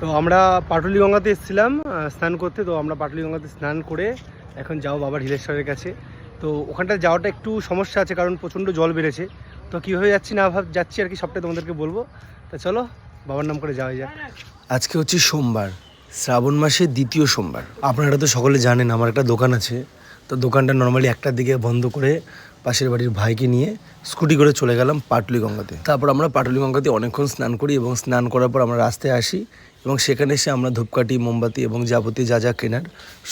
তো আমরা পাটুলি গঙ্গাতে এসেছিলাম স্নান করতে। তো আমরা পাটুলি গঙ্গাতে স্নান করে এখন যাও বাবা ঢিলেশ্বরের কাছে। তো ওখানটা যাওয়াটা একটু সমস্যা আছে কারণ প্রচণ্ড জল বেড়েছে। তো কীভাবে যাচ্ছি না ভাব যাচ্ছি আর কি সবটাই তোমাদেরকে বলব। তা চলো, বাবার নাম করে যাওয়া যাক। আজকে হচ্ছে সোমবার, শ্রাবণ মাসের দ্বিতীয় সোমবার। আপনারা তো সকলে জানেন, আমার একটা দোকান আছে। তো দোকানটা নর্মালি একটার দিকে বন্ধ করে পাশের বাড়ির ভাইকে নিয়ে স্কুটি করে চলে গেলাম পাটুলি গঙ্গাতে। তারপর আমরা পাটুলি গঙ্গাতে অনেকক্ষণ স্নান করি এবং স্নান করার পর আমরা রাস্তায় আসি এবং সেখানে এসে আমরা ধূপকাঠি, মোমবাতি এবং যাবতীয় যা যা কেনার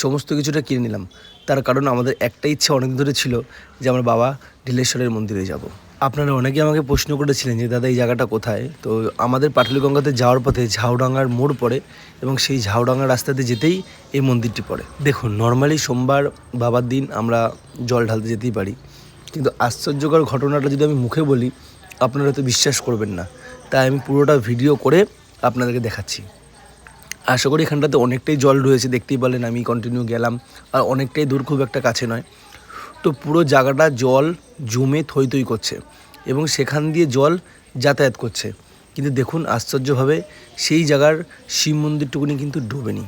সমস্ত কিছুটা কিনে নিলাম। তার কারণ আমাদের একটা ইচ্ছা অনেক ধরে ছিল যে আমার বাবা ঢিলেশ্বরের মন্দিরে যাব। আপনারা অনেকে আমাকে প্রশ্ন করেছিলেন যে, দাদা, এই জায়গাটা কোথায়? তো আমাদের পাটলিগঙ্গাতে যাওয়ার পথে ঝাউডাঙ্গার মোড় পড়ে এবং সেই ঝাউডাঙ্গার রাস্তাতে যেতেই এই মন্দিরটি পড়ে। দেখুন নর্মালি সোমবার বাবার দিন আমরা জল ঢালতে যেতেই পারি। কিন্তু আশ্চর্যকর ঘটনাটা যদি আমি মুখে বলি, আপনারা তো বিশ্বাস করবেন না। তাই আমি পুরোটা ভিডিও করে আপনাদেরকে দেখাচ্ছি। আশা করি এখানটাতে অনেকটাই জল রয়েছে, দেখতেই পেলেন আমি কন্টিনিউ গেলাম। আর অনেকটাই দূর খুব একটা কাছে নয়। তো পুরো জায়গাটা জল জমে থই থই করছে এবং সেখান দিয়ে জল যাতায়াত করছে। কিন্তু দেখুন, আশ্চর্যভাবে সেই জায়গার শিব মন্দিরটুকুনি কিন্তু ডোবেনি।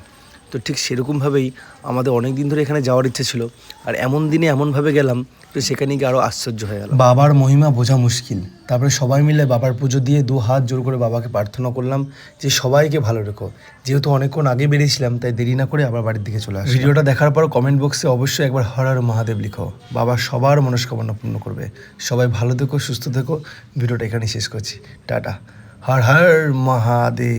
তো ঠিক সেরকমভাবেই আমাদের অনেক দিন ধরে এখানে যাওয়ার ইচ্ছে ছিল। আর এমন দিনে এমনভাবে গেলাম তো সেখানে গিয়ে আরও আশ্চর্য হয়ে গেল বাবার মহিমা বোঝা মুশকিল। তারপরে সবাই মিলে বাবার পুজো দিয়ে দু হাত জোর করে বাবাকে প্রার্থনা করলাম যে সবাইকে ভালো রেখো। যেহেতু অনেকক্ষণ আগে বেরিয়েছিলাম, তাই দেরি না করে আবার বাড়ির দিকে চলে আসি। ভিডিওটা দেখার পর কমেন্ট বক্সে অবশ্যই একবার হর হর মহাদেব লিখো। বাবা সবার মনস্কামনা পূর্ণ করবে। সবাই ভালো থেকো, সুস্থ থেকো। ভিডিওটা এখানেই শেষ করছি। টাটা। হর হর মহাদেব।